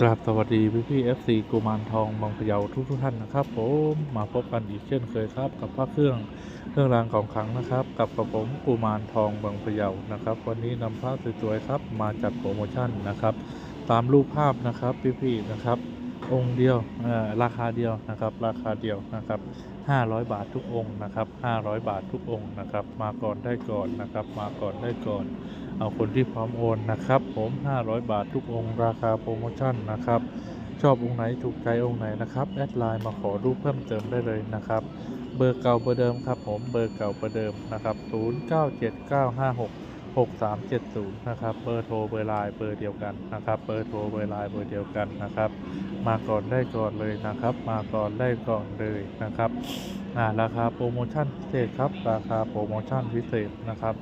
กราบสวัสดีพี่พี่เอฟซีกุมารทองบางพะเยาทุกทุกท่านนะครับผมมาพบกันอีกเช่นเคยครับ กับพระเครื่องเครื่องรางของขลังนะครับ กับกระผมกุมารทองบางพะเยานะครับ วันนี้นำพระสวยๆครับ มาจัดโปรโมชั่นนะครับ ตามรูปภาพนะครับพี่พี่ๆนะครับ องค์เดียวราคาเดียวนะครับ ราคาเดียวนะครับ 500 บาททุกองค์นะครับ 500 บาททุกองค์นะครับ มาก่อนได้ก่อนนะครับ มาก่อนได้ก่อน เอาคนที่พร้อมโอนนะครับ ผม 500 บาททุกองค์ราคาโปรโมชั่นนะครับ ชอบองค์ไหนถูกใจองค์ไหนนะครับแอดไลน์มาขอรูปเพิ่มเติมได้เลยนะครับ เบอร์เก่าเบอร์เดิมครับ ผมเบอร์เก่าเบอร์เดิมนะครับ0979566370 นะครับ เบอร์โทร เบอร์ไลน์เบอร์เดียวกันนะครับ เบอร์โทร เบอร์ไลน์เบอร์เดียวกันนะครับ มาก่อนได้ก่อนเลยนะครับ มาก่อนได้ก่อนเลยนะครับอ่าราคาโปรโมชั่นพิเศษครับ ราคาโปรโมชั่นพิเศษนะครับ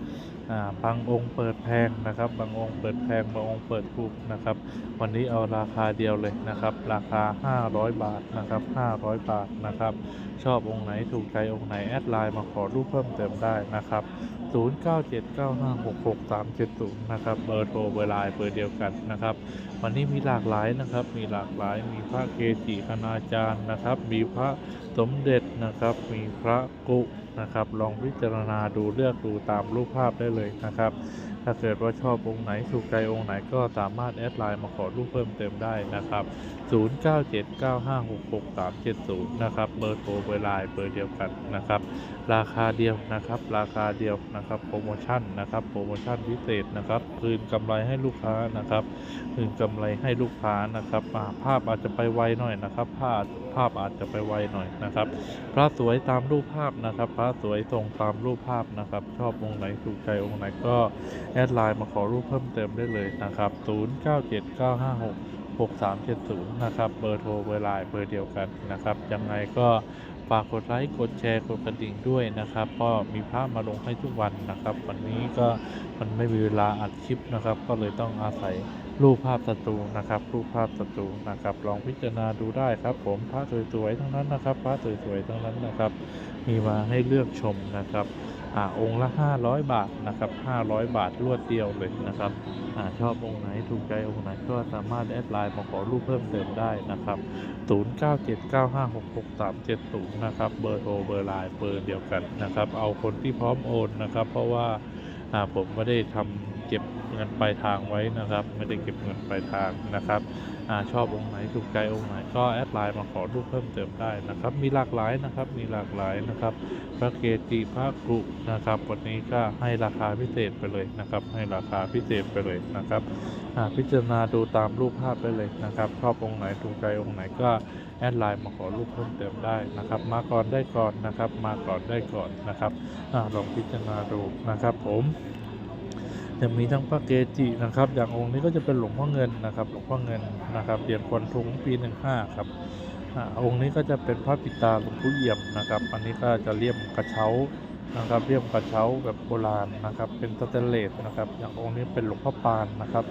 บางองค์เปิดแพงนะครับ บางองค์เปิดแพงบางองค์เปิดถูกนะครับ วันนี้เอาราคาเดียวเลยนะครับ ราคา 500 บาทนะครับ500 บาทนะครับ ชอบองค์ไหนถูกใจองค์ไหนแอดไลน์มาขอรูปเพิ่มเติมได้นะครับ 0979566370 นะครับ เบอร์โทรเบอร์ไลน์เบอร์เดียวกันนะครับ วันนี้มีหลากหลายนะครับ มีหลากหลาย มีพระเกจิคณาจารย์นะครับ มีพระสมเด็จนะครับ มีพระกุนะครับ ลองพิจารณาดูเลือกดูตามรูปภาพได้เลยนะครับ ถ้าเกิดว่าชอบองค์ไหนถูกใจองค์ไหนก็สามารถแอดไลน์มาขอรูปเพิ่มเติมได้นะครับ 0979566370 นะครับ เบอร์โทรเบอร์ไลน์เบอร์เดียวกันนะครับ ราคาเดียวนะครับ ราคาเดียวนะครับ โปรโมชั่นนะครับ โปรโมชั่นพิเศษนะครับ คืนกำไรให้ลูกค้านะครับคืนกำไรให้ลูกค้านะครับาภาพอาจจะไปไวหน่อยนะครับ ภาพภาพอาจจะไปไวหน่อยนะครับ พระสวยตามรูปภาพนะครับ พระสวยตรงตามรูปภาพนะครับ ชอบองค์ไหนถูกใจองค์ไหนก็แอดไลน์มาขอรูปเพิ่มเติมได้เลยนะครับ 097956 6370 นะครับ เบอร์โทร เบอร์ไลน์ เบอร์เดียวกันนะครับ ยังไงก็ฝากกดไลค์ กดแชร์ กดกระดิ่งด้วยนะครับ ก็มีภาพมาลงให้ทุกวันนะครับ วันนี้ก็มันไม่มีเวลาอัดคลิปนะครับ ก็เลยต้องอาศัยรูปภาพศัตรูนะครับ รูปภาพศัตรูนะครับ ลองพิจารณาดูได้ครับ ผมพระสวยๆทั้งนั้นนะครับพระสวยๆทั้งนั้นนะครับ มีมาให้เลือกชมนะครับ อ่าองค์ละ 500 บาทนะครับ 500 บาทรวดเดียวเลยนะครับอ่าชอบองค์ไหนถูกใจองค์ไหนก็สามารถแอดไลน์มาขอรูปเพิ่มเติมได้นะครับ 0979566370 นะครับ เบอร์โทรเบอร์ไลน์เบอร์เดียวกันนะครับ เอาคนที่พร้อมโอนนะครับ เพราะว่าอ่าผมไม่ได้ทำ เงินปลายทางไว้นะครับ ไม่ได้เก็บเงินปลายทางนะครับอชอบองค์ไหนถูกใจองค์ไหนก็แอดไลน์มาขอรูปเพิ่มเติมได้นะครับ มีหลากหลายนะครับ มีหลากหลายนะครับ พระเกจิพระกรุนะครับ วันนี้ก็ให้ราคาพิเศษไปเลยนะครับ ให้ราคาพิเศษไปเลยนะครับพิจารณาดูตามรูปภาพได้เลยนะครับ ชอบองค์ไหนถูกใจองค์ไหนก็แอดไลน์มาขอรูปเพิ่มเติมได้นะครับ มาก่อนได้ก่อนนะครับ มาก่อนได้ก่อนนะครับอลองพิจารณาดูนะครับผม จะมีทั้งพระเกจินะครับ อย่างองค์นี้ก็จะเป็นหลวงพ่อเงินนะครับ หลวงพ่อเงินนะครับเหรียญควนทุงปีหนึ่งห้าครับอองค์นี้ก็จะเป็นพระปิตาหลวงพ่อเอี่ยมนะครับ อันนี้ก็จะเลี่ยมกระเช้านะครับเลี่ยมกระเช้าแบบโบราณนะครับ เป็นสแตนเลสนะครับ อย่างองค์นี้เป็นหลวงพ่อปานนะครับ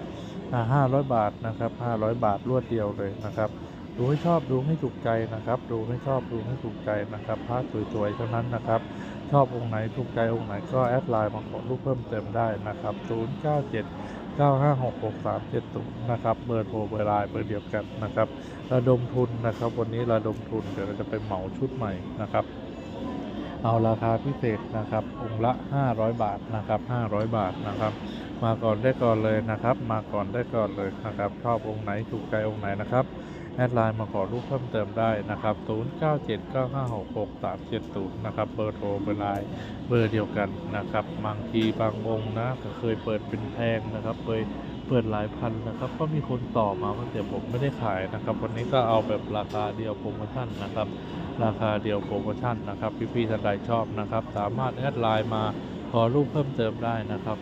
ห้าร้อยบาทนะครับห้าร้อยบาทรวดเดียวเลยนะครับ ดูให้ชอบดูให้ถูกใจนะครับ ดูให้ชอบดูให้ถูกใจนะครับพระสวยๆเท่านั้นนะครับ ชอบองค์ไหนถูกใจองค์ไหนก็แอดไลน์มาขอรูปเพิ่มเติมได้นะครับ097 9566370นะครับเบอร์โทรเบอร์ไลน์เบอร์เดียวกันนะครับระดมทุนนะครับ วันนี้ระดมทุนเดี๋ยวเราจะไปเหมาชุดใหม่นะครับ เอาราคาพิเศษนะครับองค์ละ 500 บาทนะครับ 500 บาทนะครับ มาก่อนได้ก่อนเลยนะครับ มาก่อนได้ก่อนเลยนะครับชอบองค์ไหนถูกใจองค์ไหนนะครับ แอดไลน์มาขอรูปเพิ่มเติมได้นะครับ 0979566370 นะครับ เบอร์โทรเบอร์ไลน์เบอร์เดียวกันนะครับบางทีบางองนะก็เคยเปิดเป็นแพงนะครับเคยเปิดหลายพันนะครับ ก็มีคนต่อมาว่าแต่ผมไม่ได้ขายนะครับ วันนี้ก็เอาแบบราคาเดียวโปรโมชั่นนะครับ ราคาเดียวโปรโมชั่นนะครับ พี่ๆท่านใดชอบนะครับ สามารถแอดไลน์มาขอรูปเพิ่มเติมได้นะครับ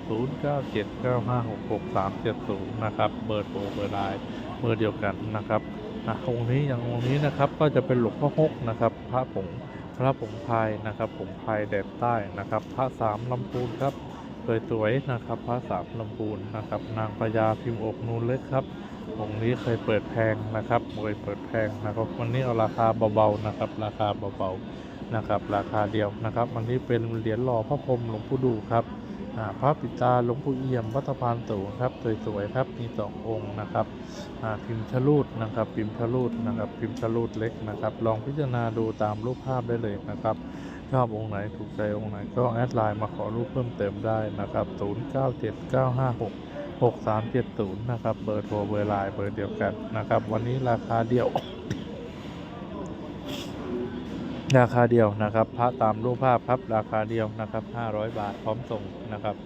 0979566370 นะครับ เบอร์โทรเบอร์ไลน์เบอร์เดียวกันนะครับ อะองค์นี้อย่างองค์นี้นะครับก็จะเป็นหลวงพ่อฮกนะครับพระผงพระผงพายนะครับผงพายแดดใต้นะครับ พระสามลำพูนครับสวยๆนะครับ พระสามลำพูนนะครับ นางพญาพิมพ์อกนูนเล็กครับองค์นี้เคยเปิดแพงนะครับเคยเปิดแพงนะครับวันนี้เอาราคาเบาๆนะครับ ราคาเบาๆนะครับ ราคาเดียวนะครับ วันนี้เป็นเหรียญหล่อพระพรหมหลวงปู่ดูครับ พระปิตาหลวงปู่เอี่ยมวัดสะพานสูงครับสวยๆครับมีสององค์นะครับพิมพ์ชะลูดนะครับ พิมพ์ชะลูดนะครับ พิมพ์ชะลูดเล็กนะครับ ลองพิจารณาดูตามรูปภาพได้เลยนะครับชอบองค์ไหนถูกใจองค์ไหนก็แอดไลน์มาขอรูปเพิ่มเติมได้นะครับ 097956 6370 นะครับ เบอร์โทรเบอร์ไลน์เบอร์เดียวกันนะครับ วันนี้ราคาเดียว ราคาเดียวนะครับพระตามรูปภาพครับราคาเดียวนะครับ 500 บาทพร้อมส่งนะครับ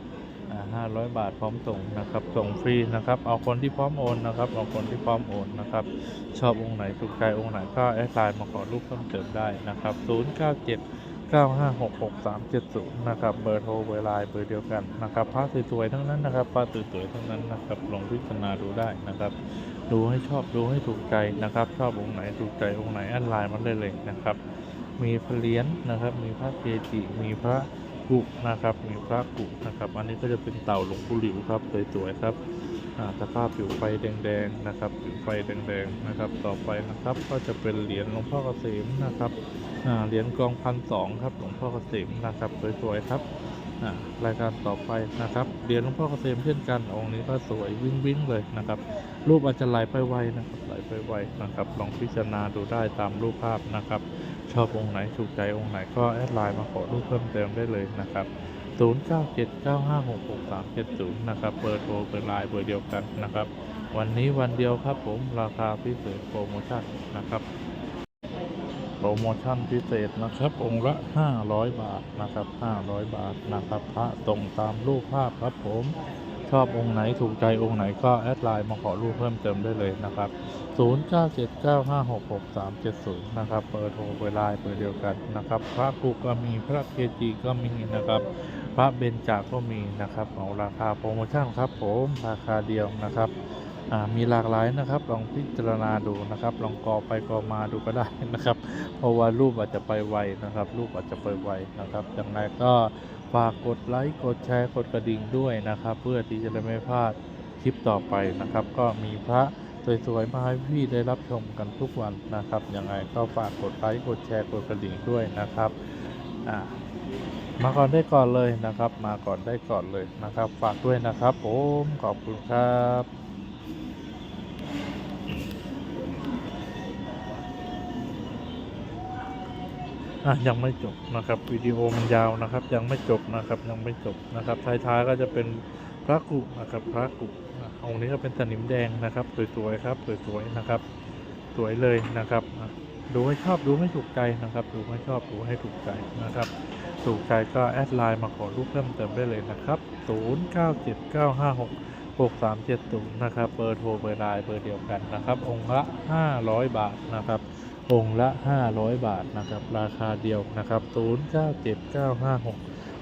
อ่า500 บาทพร้อมส่งนะครับ ส่งฟรีนะครับ เอาคนที่พร้อมโอนนะครับ เอาคนที่พร้อมโอนนะครับ ชอบองค์ไหนถูกใจองค์ไหนก็แอดไลน์มาขอรูปเพิ่มเติมได้นะครับ 097 9566370 นะครับ เบอร์โทรเบอร์ไลน์เบอร์เดียวกันนะครับพระสวยๆทั้งนั้นนะครับพระสวยๆทั้งนั้นนะครับลองพิจารณาดูได้นะครับ ดูให้ชอบดูให้ถูกใจนะครับ ชอบองค์ไหนถูกใจองค์ไหนแอดไลน์มาได้เลยนะครับ มีพระเหรียญนะครับ มีพระเกจิมีพระกุนะครับ มีพระกุนะครับ อันนี้ก็จะเป็นเต่าหลวงปู่หลิวครับสวยๆครับสภาพผิวไฟแดงๆนะครับผิวไฟแดงๆนะครับ ต่อไปนะครับก็จะเป็นเหรียญหลวงพ่อเกษมนะครับเหรียญกองพันสองครับหลวงพ่อเกษมนะครับสวยๆครับรายการต่อไปนะครับเหรียญหลวงพ่อเกษมเช่นกันองค์นี้ก็สวยวิ่งๆเลยนะครับ รูปอาจจะไหลไปไวนะครับไหลไปไวนะครับ ลองพิจารณาดูได้ตามรูปภาพนะครับ ชอบองค์ไหนถูกใจองค์ไหนก็แอดไลน์มาขอรูปเพิ่มเติมได้เลยนะครับ 0979566370 นะครับ เบอร์โทรเบอร์ไลน์เบอร์เดียวกันนะครับ วันนี้วันเดียวครับผมราคาพิเศษโปรโมชั่นนะครับ โปรโมชั่นพิเศษนะครับ องค์ละ 500 บาทนะครับ 500 บาทนะครับ พระตรงตามรูปภาพครับผม ชอบองค์ไหนถูกใจองค์ไหนก็แอดไลน์มาขอรูปเพิ่มเติมได้เลยนะครับ 0979566370 นะครับเบอร์โทรเบอร์ไลน์เบอร์เดียวกันนะครับ พระกุก็มีพระเกจิก็มีนะครับ พระเบญจาก็มีนะครับเอาราคาโปรโมชั่นครับผมราคาเดียวนะครับอ่ามีหลากหลายนะครับ ลองพิจารณาดูนะครับ ลองกอไปกอมาดูก็ได้นะครับ เพราะว่ารูปอาจจะไปไวนะครับ รูปอาจจะไปไวนะครับยังไงก็ ฝากกดไลค์กดแชร์กดกระดิ่งด้วยนะครับ เพื่อที่จะได้ไม่พลาดคลิปต่อไปนะครับ ก็มีพระสวยๆมาให้พี่ได้รับชมกันทุกวันนะครับยังไงก็ฝากกดไลค์กดแชร์กดกระดิ่งด้วยนะครับอ่ามาก่อนได้ก่อนเลยนะครับ มาก่อนได้ก่อนเลยนะครับ ฝากด้วยนะครับผมขอบคุณครับ อะยังไม่จบนะครับวิดีโอมันยาวนะครับ ยังไม่จบนะครับยังไม่จบนะครับท้ายๆก็จะเป็นพระกุนะครับพระกุองค์นี้ก็เป็นสนิมแดงนะครับสวยๆครับสวยๆนะครับ สวยเลยนะครับดูให้ชอบดูให้ถูกใจนะครับ ดูให้ชอบดูให้ถูกใจนะครับ ถูกใจก็แอดไลน์มาขอรูปเพิ่มเติมได้เลยนะครับ 097956 6370 นะครับ เบอร์โทรเบอร์ไลน์เบอร์เดียวกันนะครับ องค์ละ 500 บาทนะครับ องค์ละ 500 บาทนะครับ ราคาเดียวนะครับ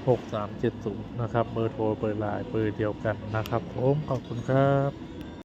097956 6370 นะครับ เบอร์โทรเบอร์ไลน์เบอร์เดียวกันนะครับผมขอบคุณครับ